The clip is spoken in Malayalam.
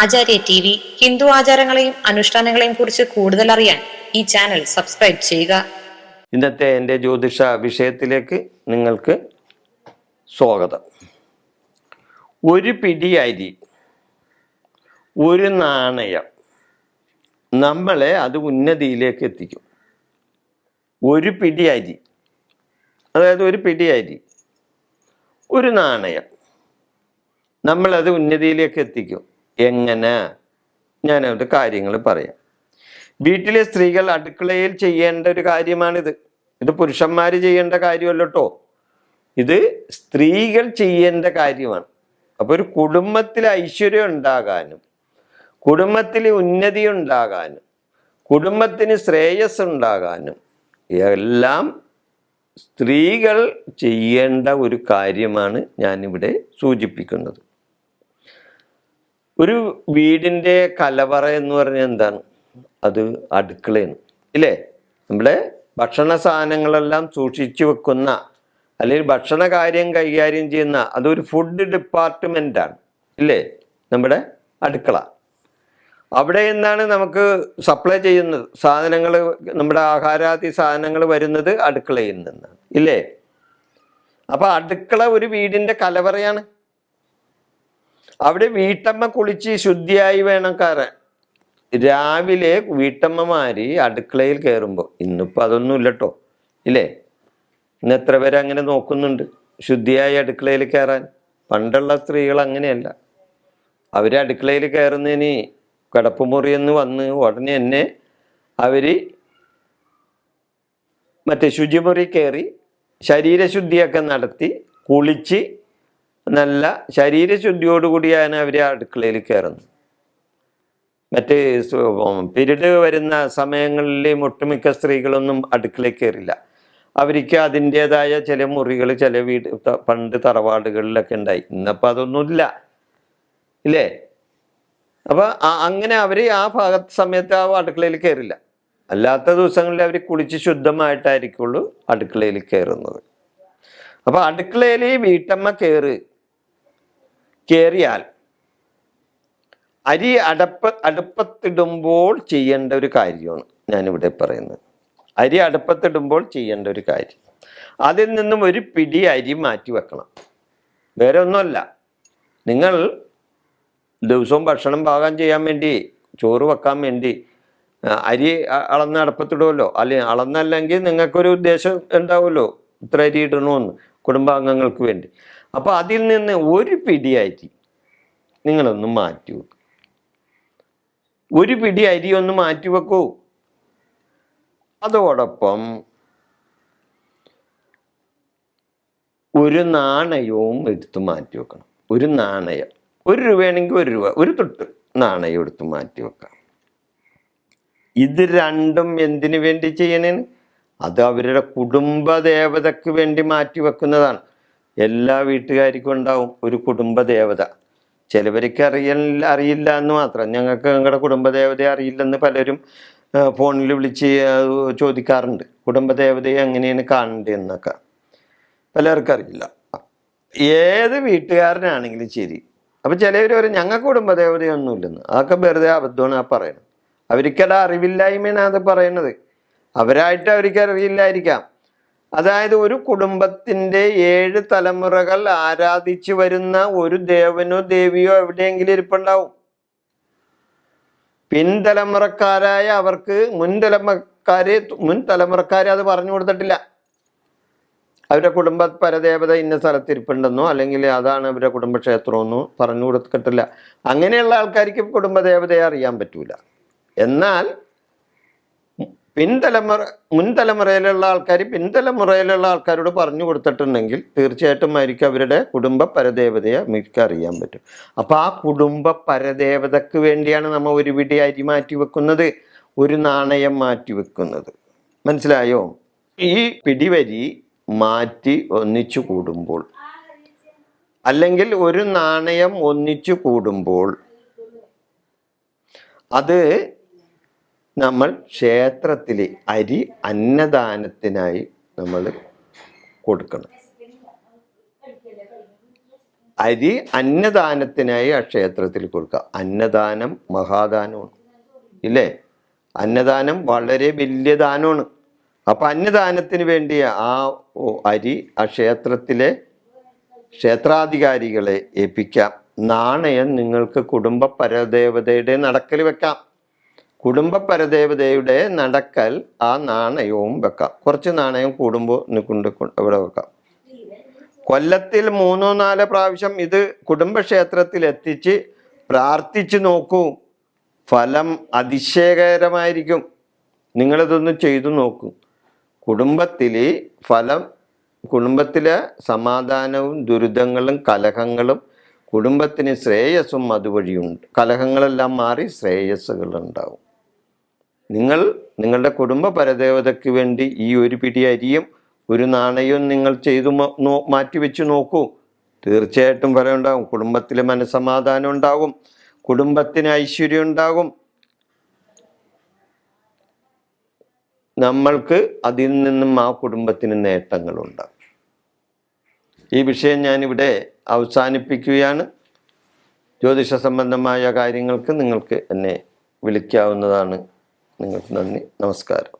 ആചാര്യ ടി വി ഹിന്ദു ആചാരങ്ങളെയും അനുഷ്ഠാനങ്ങളെയും കുറിച്ച് കൂടുതൽ അറിയാൻ ഈ ചാനൽ സബ്സ്ക്രൈബ് ചെയ്യുക. ഇന്നത്തെ എന്റെ ജ്യോതിഷ വിഷയത്തിലേക്ക് നിങ്ങൾക്ക് സ്വാഗതം. ഒരു പിടി അരി ഒരു നാണയം നമ്മളെ അത് ഉന്നതിയിലേക്ക് എത്തിക്കും. ഒരു പിടി അരി അതായത് ഒരു പിടി അരി ഒരു നാണയം നമ്മളത് ഉന്നതിയിലേക്ക് എത്തിക്കും. എങ്ങനെ? ഞാൻ അവരുടെ കാര്യങ്ങൾ പറയാം. വീട്ടിലെ സ്ത്രീകൾ അടുക്കളയിൽ ചെയ്യേണ്ട ഒരു കാര്യമാണിത്. ഇത് പുരുഷന്മാർ ചെയ്യേണ്ട കാര്യമല്ല കേട്ടോ ഇത് സ്ത്രീകൾ ചെയ്യേണ്ട കാര്യമാണ്. അപ്പോൾ ഒരു കുടുംബത്തിൽ ഐശ്വര്യം ഉണ്ടാകാനും കുടുംബത്തിൽ ഉന്നതി ഉണ്ടാകാനും കുടുംബത്തിന് ശ്രേയസ് ഉണ്ടാകാനും എല്ലാം സ്ത്രീകൾ ചെയ്യേണ്ട ഒരു കാര്യമാണ് ഞാനിവിടെ സൂചിപ്പിക്കുന്നത്. ഒരു വീടിന്റെ കലവറ എന്ന് പറഞ്ഞാൽ എന്താണ്? അത് അടുക്കളയാണ്. ഇല്ലേ? നമ്മുടെ ഭക്ഷണ സാധനങ്ങളെല്ലാം സൂക്ഷിച്ചു വെക്കുന്ന അല്ലെങ്കിൽ ഭക്ഷണ കാര്യം കൈകാര്യം ചെയ്യുന്ന അതൊരു ഫുഡ് ഡിപ്പാർട്ട്മെന്റാണ് ഇല്ലേ? നമ്മുടെ അടുക്കള. അവിടെ നിന്നാണ് നമുക്ക് സപ്ലൈ ചെയ്യുന്നത്. സാധനങ്ങൾ നമ്മുടെ ആഹാരാദി സാധനങ്ങൾ വരുന്നത് അടുക്കളയിൽ നിന്നാണ്. ഇല്ലേ? അപ്പോൾ അടുക്കള ഒരു വീടിന്റെ കലവറയാണ്. അവിടെ വീട്ടമ്മ കുളിച്ച് ശുദ്ധിയായി വേണം കയറാൻ രാവിലെ വീട്ടമ്മമാര് അടുക്കളയിൽ കയറുമ്പോൾ ഇന്നിപ്പോൾ അതൊന്നും ഇല്ല? കേട്ടോ ഇല്ലേ ഇന്ന് എത്ര പേര് അങ്ങനെ നോക്കുന്നുണ്ട്? ശുദ്ധിയായി അടുക്കളയിൽ കയറാൻ പണ്ടുള്ള സ്ത്രീകൾ അങ്ങനെയല്ല. അവർ അടുക്കളയിൽ കയറുന്നതിന് കിടപ്പുമുറിയെന്ന് വന്ന് ഉടനെ തന്നെ അവർ മറ്റേ ശുചിമുറി കയറി ശരീരശുദ്ധിയൊക്കെ നടത്തി കുളിച്ച് നല്ല ശരീരശുദ്ധിയോടുകൂടിയാണ് അവർ അടുക്കളയിൽ കയറുന്നത്. മറ്റ് പിരീഡ് വരുന്ന സമയങ്ങളിൽ ഒട്ടുമിക്ക സ്ത്രീകളൊന്നും അടുക്കളയിൽ കയറില്ല. അവർക്ക് അതിന്റെതായ ചില മുറികൾ ചില വീട് പണ്ട് തറവാടുകളിലൊക്കെ ഉണ്ടായി. ഇന്നപ്പോൾ അതൊന്നുമില്ല. ഇല്ലേ? അപ്പോൾ അങ്ങനെ അവർ ആ ഭാഗത്ത് സമയത്ത് ആ അടുക്കളയിൽ കയറില്ല. അല്ലാത്ത ദിവസങ്ങളിൽ അവർ കുളിച്ച് ശുദ്ധമായിട്ടായിരിക്കുള്ളൂ അടുക്കളയിൽ കയറുന്നത്. അപ്പോൾ അടുക്കളയിൽ വീട്ടമ്മ കയറ്. കയറിയാൽ അരി അടപ്പ് അടുപ്പത്തിടുമ്പോൾ ചെയ്യേണ്ട ഒരു കാര്യമാണ് ഞാനിവിടെ പറയുന്നത്. അരി അടുപ്പത്തിടുമ്പോൾ ചെയ്യേണ്ട ഒരു കാര്യം. അതിൽ നിന്നും ഒരു പിടി അരി മാറ്റി വെക്കണം. വേറെ ഒന്നുമല്ല. നിങ്ങൾ ദിവസവും ഭക്ഷണം പാകം ചെയ്യാൻ വേണ്ടി ചോറ് വെക്കാൻ വേണ്ടി അരി അളന്ന് അടുപ്പത്തിടുമല്ലോ അല്ലെ അളന്നല്ലെങ്കിൽ നിങ്ങൾക്കൊരു ഉദ്ദേശം ഉണ്ടാവുമല്ലോ. ഇത്ര അരി ഇടണമെന്ന് കുടുംബാംഗങ്ങൾക്ക് വേണ്ടി. അപ്പോൾ അതിൽ നിന്ന് ഒരു പിടി അരി നിങ്ങളൊന്ന് മാറ്റി. വെക്കും ഒരു പിടി അരി ഒന്ന് മാറ്റി വെക്കൂ. അതോടൊപ്പം ഒരു നാണയവും എടുത്ത് മാറ്റി വെക്കണം. ഒരു നാണയം. ഒരു രൂപയാണെങ്കിൽ ഒരു രൂപ. ഒരു തൊട്ട് നാണയം എടുത്ത് മാറ്റി വെക്കാം. ഇത് രണ്ടും എന്തിനു വേണ്ടി ചെയ്യണേന്? അത് അവരുടെ കുടുംബ ദേവതയ്ക്ക് വേണ്ടി മാറ്റി വെക്കുന്നതാണ്. എല്ലാ വീട്ടുകാർക്കും ഉണ്ടാവും ഒരു കുടുംബദേവത ചിലവർക്ക് അറിയില്ല അറിയില്ല എന്ന് മാത്രം. ഞങ്ങൾക്ക് ഞങ്ങളുടെ കുടുംബദേവതയെ അറിയില്ലെന്ന് പലരും ഫോണിൽ വിളിച്ച് ചോദിക്കാറുണ്ട്. കുടുംബദേവതയെ എങ്ങനെയാണ് കാണേണ്ടതെന്നൊക്കെ പലർക്കും അറിയില്ല. ഏത് വീട്ടുകാരനാണെങ്കിലും ശരി. അപ്പം ചിലവർ പറയും ഞങ്ങൾക്ക് കുടുംബദേവതയൊന്നുമില്ലെന്ന് അതൊക്കെ വെറുതെ അബദ്ധമാണ് ആ പറയുന്നത് അവർക്കത് അറിവില്ലായ്മയാണ് അത് പറയുന്നത് അവരായിട്ട് അവർക്ക് അറിയില്ലായിരിക്കാം. അതായത് ഒരു കുടുംബത്തിന്റെ ഏഴ് തലമുറകൾ ആരാധിച്ചു വരുന്ന ഒരു ദേവനോ ദേവിയോ എവിടെയെങ്കിലും ഇരിപ്പുണ്ടാവും. പിൻതലമുറക്കാരായ അവർക്ക് മുൻ തലമുറക്കാരെ മുൻ തലമുറക്കാരെ അത് പറഞ്ഞു കൊടുത്തിട്ടില്ല. അവരുടെ കുടുംബ പരദേവത ഇന്ന സ്ഥലത്ത് ഇരിപ്പുണ്ടെന്നോ അല്ലെങ്കിൽ അതാണ് അവരുടെ കുടുംബക്ഷേത്രമെന്നോ പറഞ്ഞു കൊടുത്തിട്ടില്ല. അങ്ങനെയുള്ള ആൾക്കാർക്ക് കുടുംബദേവതയെ അറിയാൻ പറ്റൂല. എന്നാൽ പിൻതലമുറ മുൻതലമുറയിലുള്ള ആൾക്കാർ പിൻതലമുറയിലുള്ള ആൾക്കാരോട് പറഞ്ഞു കൊടുത്തിട്ടുണ്ടെങ്കിൽ തീർച്ചയായിട്ടും ആയിരിക്കും അവരുടെ കുടുംബ പരദേവതയെ അവർക്ക് അറിയാൻ പറ്റും. അപ്പോൾ ആ കുടുംബ പരദേവതക്ക് വേണ്ടിയാണ് നമ്മൾ ഒരു വിടി അരി മാറ്റി വെക്കുന്നത് ഒരു നാണയം മാറ്റി വെക്കുന്നത്. മനസ്സിലായോ? ഈ പിടിവരി മാറ്റി ഒന്നിച്ചു കൂടുമ്പോൾ അല്ലെങ്കിൽ ഒരു നാണയം ഒന്നിച്ചു കൂടുമ്പോൾ അത് നമ്മൾ ക്ഷേത്രത്തിൽ അരി അന്നദാനത്തിനായി നമ്മൾ കൊടുക്കണം. അരി അന്നദാനത്തിനായി ആ ക്ഷേത്രത്തിൽ കൊടുക്കുക. അന്നദാനം മഹാദാനമാണ്. ഇല്ലേ? അന്നദാനം വളരെ വലിയ ദാനമാണ്. അപ്പം അന്നദാനത്തിന് വേണ്ടി ആ അരി ആ ക്ഷേത്രത്തിലെ ക്ഷേത്രാധികാരികളെ ഏൽപ്പിക്കാം. നാണയം നിങ്ങൾക്ക് കുടുംബ പരദേവതയുടെ നടക്കൽ വെക്കാം. കുടുംബ പരദേവതയുടെ നടക്കൽ ആ നാണയവും വെക്കാം. കുറച്ച് നാണയം കൂടുമ്പോൾ കൊണ്ട് ഇവിടെ വെക്കാം. കൊല്ലത്തിൽ മൂന്നോ നാലോ പ്രാവശ്യം ഇത് കുടുംബക്ഷേത്രത്തിൽ എത്തിച്ച് പ്രാർത്ഥിച്ചു നോക്കൂ. ഫലം അതിശയകരമായിരിക്കും. നിങ്ങളിതൊന്ന് ചെയ്തു നോക്കൂ. കുടുംബത്തിൽ ഫലം കുടുംബത്തിലെ സമാധാനവും ദുരിതങ്ങളും കലഹങ്ങളും കുടുംബത്തിന് ശ്രേയസ്സും അതുവഴിയുണ്ട്. കലഹങ്ങളെല്ലാം മാറി ശ്രേയസ്സുകൾ ഉണ്ടാവും നിങ്ങൾ നിങ്ങളുടെ കുടുംബ പരദേവതയ്ക്ക് വേണ്ടി ഈ ഒരു പിടി അരിയും ഒരു നാണയവും നിങ്ങൾ ചെയ്തു മാറ്റിവെച്ച് നോക്കൂ. തീർച്ചയായിട്ടും ഫലം ഉണ്ടാകും കുടുംബത്തിൽ മനസമാധാനം ഉണ്ടാകും. കുടുംബത്തിന് ഐശ്വര്യം ഉണ്ടാകും. നമ്മൾക്ക് അതിൽ നിന്നും ആ കുടുംബത്തിന് നേട്ടങ്ങളുണ്ടാകും ഈ വിഷയം ഞാനിവിടെ അവസാനിപ്പിക്കുകയാണ്. ജ്യോതിഷ സംബന്ധമായ കാര്യങ്ങൾക്ക് നിങ്ങൾക്ക് എന്നെ വിളിക്കാവുന്നതാണ്. നിങ്ങൾക്ക് നന്ദി. നമസ്കാരം.